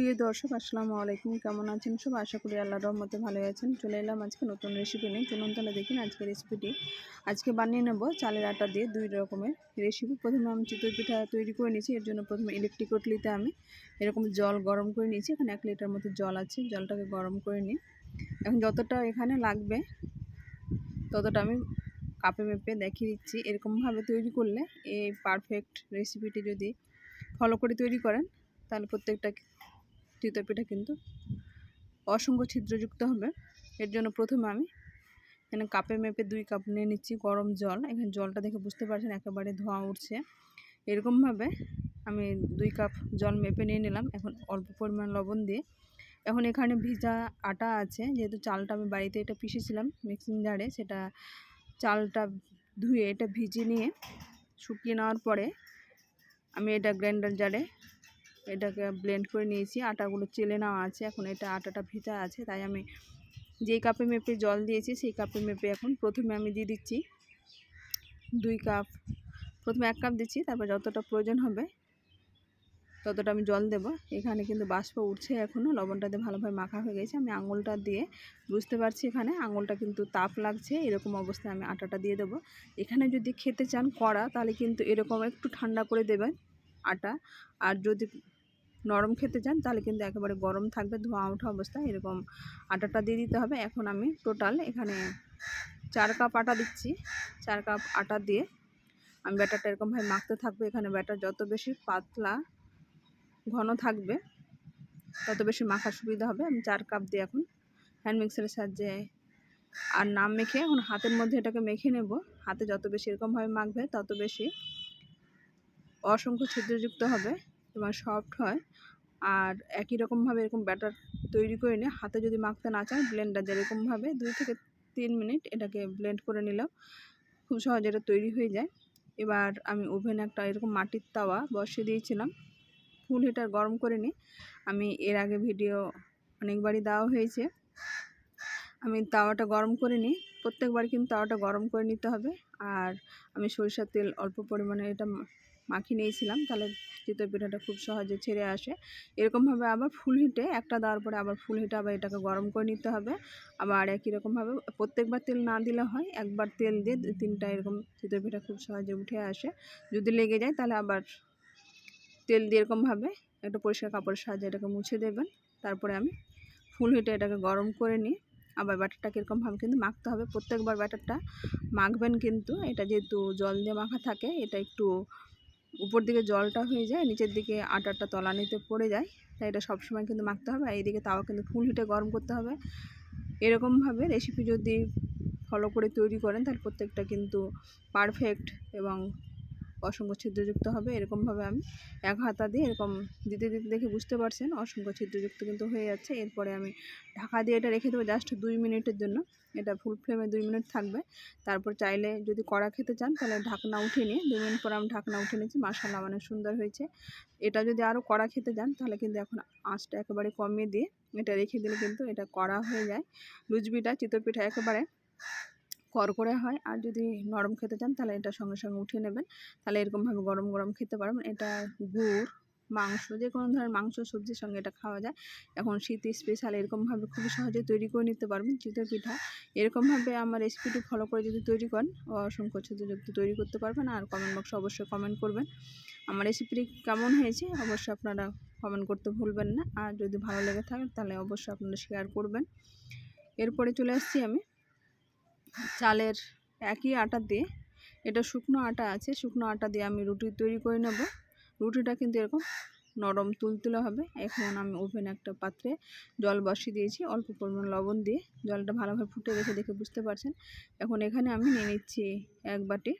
প্রিয় দর্শক, আসসালামু আলাইকুম। কেমন আছেন সব? আশা করি আল্লাহ রহমতে ভালো আছেন। চলে এলাম আজকে নতুন রেসিপি নিয়ে। চলুন তাহলে দেখুন আজকে রেসিপিটি আজকে বানিয়ে নেব চালের আটা দিয়ে দুই রকমের রেসিপি প্রথমে আমি চিতই পিঠা তৈরি করে নিয়েছি। এর জন্য প্রথমে ইলেকট্রিক কটলিতে আমি এরকম জল গরম করে নিয়েছি। এখানে এক লিটার মতো জল আছে। জলটাকে গরম করে নিই। এখন যতটা এখানে লাগবে, ততটা আমি কাপে মেপে দেখিয়ে দিচ্ছি। এরকমভাবে তৈরি করলে এই পারফেক্ট রেসিপিটি যদি ফলো করে তৈরি করেন, তাহলে প্রত্যেকটা চিতই পিঠা কিন্তু অসংখ্য ছিদ্রযুক্ত হবে। এর জন্য প্রথমে আমি এখানে কাপে মেপে দুই কাপ নিয়ে নিচ্ছি গরম জল। এখানে জলটা দেখে বুঝতে পারছেন একেবারে ধোঁয়া উঠছে। এরকমভাবে আমি দুই কাপ জল মেপে নিয়ে নিলাম। এখন অল্প পরিমাণ লবণ দিয়ে। এখন এখানে ভিজা আটা আছে। যেহেতু চালটা আমি বাড়িতে এটা পিষেছিলাম মিক্সিং জারে, সেটা চালটা ধুয়ে এটা ভিজিয়ে নিয়ে শুকিয়ে নেওয়ার পরে আমি এটা গ্রাইন্ডার জারে এটাকে ব্লেন্ড করে নিয়েছি। আটাগুলো চেলে নেওয়া আছে। এখন এটা আটাটা ভিজা আছে, তাই আমি যেই কাপে মেপে জল দিয়েছি, সেই কাপে মেপে এখন প্রথমে আমি দিয়ে দিচ্ছি দুই কাপ প্রথমে এক কাপ দিচ্ছি, তারপর যতটা প্রয়োজন হবে ততটা আমি জল দেব। এখানে কিন্তু বাষ্প উঠছে এখনও লবণটাতে ভালোভাবে মাখা হয়ে গেছে। আমি আঙুলটা দিয়ে, বুঝতে পারছি এখানে আঙুলটা কিন্তু তাপ লাগছে, এরকম অবস্থায় আমি আটাটা দিয়ে দেবো। এখানে যদি খেতে চান কড়া, তাহলে কিন্তু এরকম একটু ঠান্ডা করে দেবেন আটা। আর যদি নরম খেতে চান, তাহলে কিন্তু একেবারে গরম থাকবে, ধোঁয়া ওঠা অবস্থায় এরকম আটাটা দিয়ে দিতে হবে। এখন আমি টোটাল এখানে চার কাপ আটা দিচ্ছি। চার কাপ আটা দিয়ে আমি ব্যাটারটা এরকমভাবে মাখতে থাকব। এখানে ব্যাটার যত বেশি পাতলা ঘন থাকবে, তত বেশি মাখার সুবিধা হবে। আমি চার কাপ দিয়ে এখন হ্যান্ড মিক্সারের সাহায্যে আর নাম মেখে এখন হাতের মধ্যে এটাকে মেখে নেব। হাতে যত বেশি এরকমভাবে মাখবে, তত বেশি অসংখ্য ছিদ্রযুক্ত হবে। এবং সফট হয়, আর একই রকমভাবে এরকম ব্যাটার তৈরি করে নিয়ে হাতে যদি মাখতে না চান ব্লেন্ডার যেরকমভাবে দুই থেকে তিন মিনিট এটাকে ব্লেন্ড করে নিলাম। খুব সহজে এটা তৈরি হয়ে যায়। এবার আমি ওভেনে একটা এরকম মাটির তাওয়া বসিয়ে দিয়েছিলাম। ফুল হিটার গরম করে নিই আমি এর আগে ভিডিও অনেকবারই দেওয়া হয়েছে। আমি তাওয়াটা গরম করে নিই। প্রত্যেকবার কিন্তু তাওয়াটা গরম করে নিতে হবে। আর আমি সরিষার তেল অল্প পরিমাণে এটা মাখিয়ে নিয়েছিলাম, তাহলে চিতই পিঠাটা খুব সহজে ছেড়ে আসে। এরকমভাবে আবার ফুল হিটে একটা দেওয়ার পরে আবার ফুল হিটে আবার এটাকে গরম করে নিতে হবে। আবার একই রকমভাবে প্রত্যেকবার তেল না দিলে হয়, একবার তেল দিয়ে দু তিনটা এরকম চিতই পিঠা খুব সহজে উঠে আসে। যদি লেগে যায় তাহলে আবার তেল দিয়ে এরকমভাবে একটা পরিষ্কার কাপড়ের সাহায্যে এটাকে মুছে দেবেন। তারপরে আমি ফুল হিটে এটাকে গরম করে নিই আবার ব্যাটারটা কীরকমভাবে কিন্তু মাখতে হবে। প্রত্যেকবার ব্যাটারটা মাখবেন কিন্তু, এটা যেহেতু জল দিয়ে মাখা থাকে, এটা একটু উপর দিকে জলটা হয়ে যায়, নিচের দিকে আটাটা তলানিতে পড়ে যায়। তাই এটা সবসময় কিন্তু মাখতে হবে, আর এইদিকে তাও কিন্তু ফুল হিটে গরম করতে হবে। এরকমভাবে রেসিপি যদি ফলো করে তৈরি করেন, তাহলে প্রত্যেকটা কিন্তু পারফেক্ট এবং অসংখ্য ছিদ্রযুক্ত হবে, এরকমভাবে আমি এক হাতা দিয়ে এরকম দিতে দিতে দেখে বুঝতে পারছেন, অসংখ্য ছিদ্রযুক্ত কিন্তু হয়ে যাচ্ছে। এরপরে আমি ঢাকা দিয়ে এটা রেখে দেবো জাস্ট দুই মিনিটের জন্য। এটা ফুল ফ্লেমে দুই মিনিট থাকবে। তারপর চাইলে যদি কড়া খেতে চান, তাহলে ঢাকনা উঠে নিয়ে, দুই মিনিট পর আমি ঢাকনা উঠে নিয়েছি মাসাল্লাহ অনেক সুন্দর হয়েছে। এটা যদি আরও কড়া খেতে চান তাহলে কিন্তু এখন আঁচটা একেবারে কমিয়ে দিয়ে এটা রেখে দিলে কিন্তু এটা কড়া হয়ে যায়। লুচবিটা চিতপিঠা একেবারে করকরে হয়। আর যদি নরম খেতে চান তাহলে এটা সঙ্গে সঙ্গে উঠিয়ে নেবেন। তাহলে এরকমভাবে গরম গরম খেতে পারবেন এটা গুড়, মাংস, যে কোনো ধরনের মাংস, সবজির সঙ্গে এটা খাওয়া যায়। এখন শীত স্পেশাল এরকমভাবে খুবই সহজে তৈরি করে নিতে পারবেন চিতই পিঠা। এরকমভাবে আমার রেসিপিটি ফলো করে যদি তৈরি করেন, অসংখ্য ছোটোযুক্ত তৈরি করতে পারবেন। আর কমেন্ট বক্সে অবশ্যই কমেন্ট করবেন। আমার রেসিপিটি কেমন হয়েছে অবশ্যই আপনারা কমেন্ট করতে ভুলবেন না। আর যদি ভালো লেগে থাকে তাহলে অবশ্যই আপনারা শেয়ার করবেন। এরপরে চলে আসছি আমি চালের একই আটা দিয়ে, এটা শুকনো আটা আছে, শুকনো আটা দিয়ে আমি রুটি তৈরি করে নেব। রুটিটা কিন্তু এরকম নরম তুলতুলে হবে। এখন আমি ওভেন একটা পাত্রে জল বসিয়ে দিয়েছি, অল্প পরিমাণ লবণ দিয়ে। জলটা ভালোভাবে ফুটে রেখে দেখে বুঝতে পারছেন। এখন এখানে আমি নিয়ে নিচ্ছি এক বাটি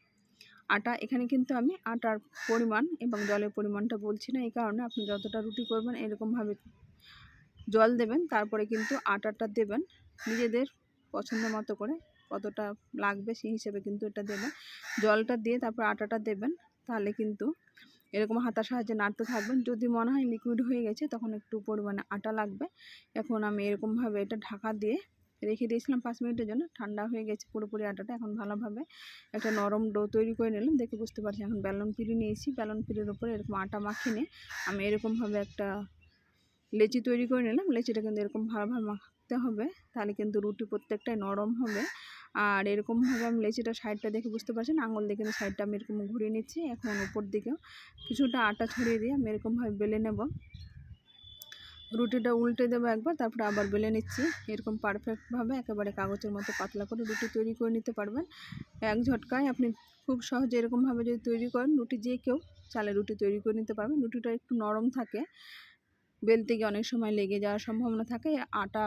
আটা। এখানে কিন্তু আমি আটার পরিমাণ এবং জলের পরিমাণটা বলছি না, এই কারণে আপনি যতটা রুটি করবেন এরকমভাবে জল দেবেন, তারপরে কিন্তু আটাটা দেবেন নিজেদের পছন্দ মতো করে। কতটা লাগবে সেই হিসেবে কিন্তু এটা দেবেন জলটা দিয়ে তারপর আটাটা দেবেন, তাহলে কিন্তু এরকম হাতার সাহায্যে নাড়তে থাকবেন। যদি মনে হয় লিকুইড হয়ে গেছে, তখন একটু পরিমাণে আটা লাগবে। এখন আমি এরকমভাবে এটা ঢাকা দিয়ে রেখে দিয়েছিলাম পাঁচ মিনিটের জন্য, ঠান্ডা হয়ে গেছে পুরোপুরি আটাটা। এখন ভালোভাবে একটা নরম ডো তৈরি করে নিলাম। দেখে বুঝতে পারছি এখন ব্যালন পিড়ি নিয়েছি। ব্যালন পিড়ির উপরে এরকম আটা মাখিয়ে নিয়ে আমি এরকমভাবে একটা লেচি তৈরি করে নিলাম। লেচিটা কিন্তু এরকম ভালোভাবে মাখতে হবে, তাহলে কিন্তু রুটি প্রত্যেকটাই নরম হবে। আর এরকমভাবে আমি লেচিটা সাইডটা দেখে বুঝতে পারছেন, আঙুল দেখে সাইডটা আমি এরকম ঘুরিয়ে নিচ্ছি, এখন উপর দিকেও কিছুটা আটা ছড়িয়ে দিয়ে আমি এরকমভাবে বেলে নেব। রুটিটা উল্টে দেবো একবার, তারপরে আবার বেলে নিচ্ছি। এরকম পারফেক্টভাবে একেবারে কাগজের মতো পাতলা করে রুটি তৈরি করে নিতে পারবেন। এক ঝটকায় আপনি খুব সহজে এরকমভাবে যদি তৈরি করেন, রুটি যে কেউ চালে রুটি তৈরি করে নিতে পারবেন। রুটিটা একটু নরম থাকে বেলতে গিয়ে অনেক সময় লেগে যাওয়ার সম্ভাবনা থাকে। আটা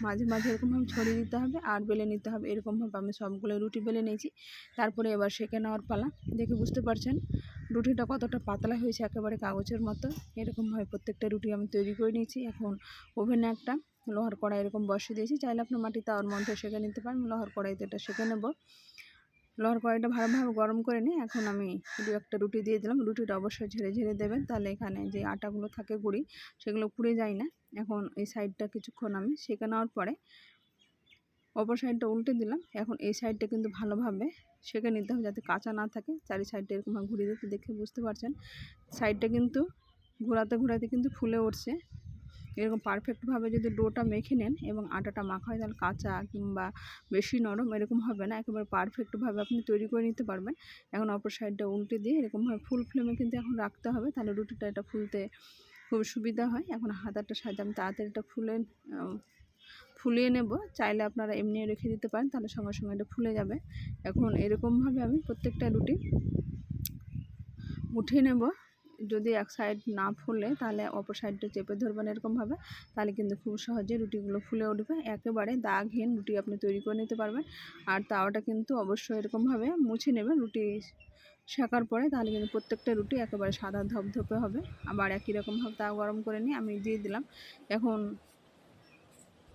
মাঝে মাঝে এরকমভাবে ছড়িয়ে দিতে হবে, আর বেলে নিতে হবে। এরকমভাবে আমি সবগুলো রুটি বেলে নিয়েছি। তারপরে এবার সেঁকে নেওয়ার পালা। দেখে বুঝতে পারছেন, রুটিটা কতটা পাতলা হয়েছে একেবারে কাগজের মতো। এরকমভাবে প্রত্যেকটা রুটি আমি তৈরি করে নিয়েছি। এখন ওভেনে একটা লোহার কড়াই এরকম বসিয়ে দিয়েছি। চাইলে আপনার মাটিতে তাওয়ার মধ্যে সেঁকে নিতে পারেন। লোহার কড়াইতে এটা সেঁকে নেব। লোহার কড়াইটা ভালোভাবে গরম করে নিয়ে এখন আমি দু একটা রুটি দিয়ে দিলাম। রুটিটা অবশ্যই ঝেড়ে ঝেড়ে দেবেন। তাহলে এখানে যে আটাগুলো থাকে গুঁড়ি, সেগুলো পুড়ে যায় না। এখন এই সাইডটা কিছুক্ষণ আমি সেঁকে নেওয়ার পরে অপর সাইডটা উল্টে দিলাম। এখন এই সাইডটা কিন্তু ভালোভাবে সেঁকে নিতে হবে যাতে কাঁচা না থাকে। চারি সাইডটা এরকমভাবে ঘুরিয়ে দিতে দেখে বুঝতে পারছেন। সাইডটা কিন্তু ঘোরাতে ঘোরাতে কিন্তু ফুলে উঠছে। এরকম পারফেক্টভাবে যদি ডোটা মেখে নেন এবং আটাটা মাখা হয়, তাহলে কাঁচা কিংবা বেশি নরম এরকম হবে না। একেবারে পারফেক্টভাবে আপনি তৈরি করে নিতে পারবেন। এখন অপর সাইডটা উল্টে দিয়ে এরকমভাবে ফুল ফ্লেমে কিন্তু এখন রাখতে হবে। তাহলে রুটিটা এটা ফুলতে খুব সুবিধা হয়। এখন হাতারটা আমি তাড়াতাড়ি এটা ফুলে ফুলিয়ে নেব। চাইলে আপনারা এমনি রেখে দিতে পারেন, তাহলে সঙ্গে সঙ্গে এটা ফুলে যাবে। এখন এরকমভাবে আমি প্রত্যেকটা রুটি উঠিয়ে নেব। যদি এক সাইড না ফুলে তাহলে অপর সাইডটা চেপে ধরবেন এরকমভাবে, তাহলে কিন্তু খুব সহজে রুটিগুলো ফুলে উঠবে। একেবারে দাগহীন রুটি আপনি তৈরি করে নিতে পারবেন। আর তাওয়াটা কিন্তু অবশ্যই এরকমভাবে মুছে নেবেন রুটি শেখার পরে, তাহলে কিন্তু প্রত্যেকটা রুটি একেবারে সাদা ধপধপে হবে। আবার একই রকমভাবে তাওয়া গরম করে নিয়ে আমি দিয়ে দিলাম। এখন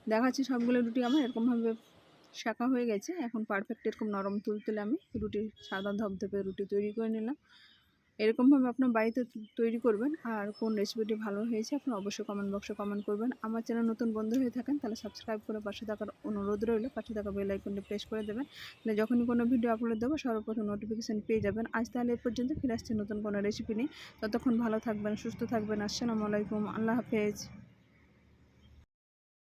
দেখাচ্ছি সবগুলো রুটি আমার এরকমভাবে শেখা হয়ে গেছে। এখন পারফেক্ট এরকম নরম তুলতুলে আমি রুটি সাদা ধপধপে রুটি তৈরি করে নিলাম। এরকমভাবে আপনার বাড়িতে তৈরি করবেন। আর কোন রেসিপিটি ভালো হয়েছে আপনি অবশ্যই কমেন্ট বক্সে কমেন্ট করবেন। আমার চ্যানেল নতুন বন্ধু হয়ে থাকেন তাহলে সাবস্ক্রাইব করে পাশে থাকার অনুরোধ রইল। পাশে থাকা বেল আইকনটি প্রেস করে দেবেন। তাহলে যখনই কোনো ভিডিও আপলোড দেবো, সর্বপ্রথম নোটিফিকেশান পেয়ে যাবেন। আজ তাহলে এ পর্যন্ত ফিরে আসছে নতুন কোনো রেসিপি নিয়ে। ততক্ষণ ভালো থাকবেন, সুস্থ থাকবেন। আসসালামু আলাইকুম। আল্লাহ হাফেজ।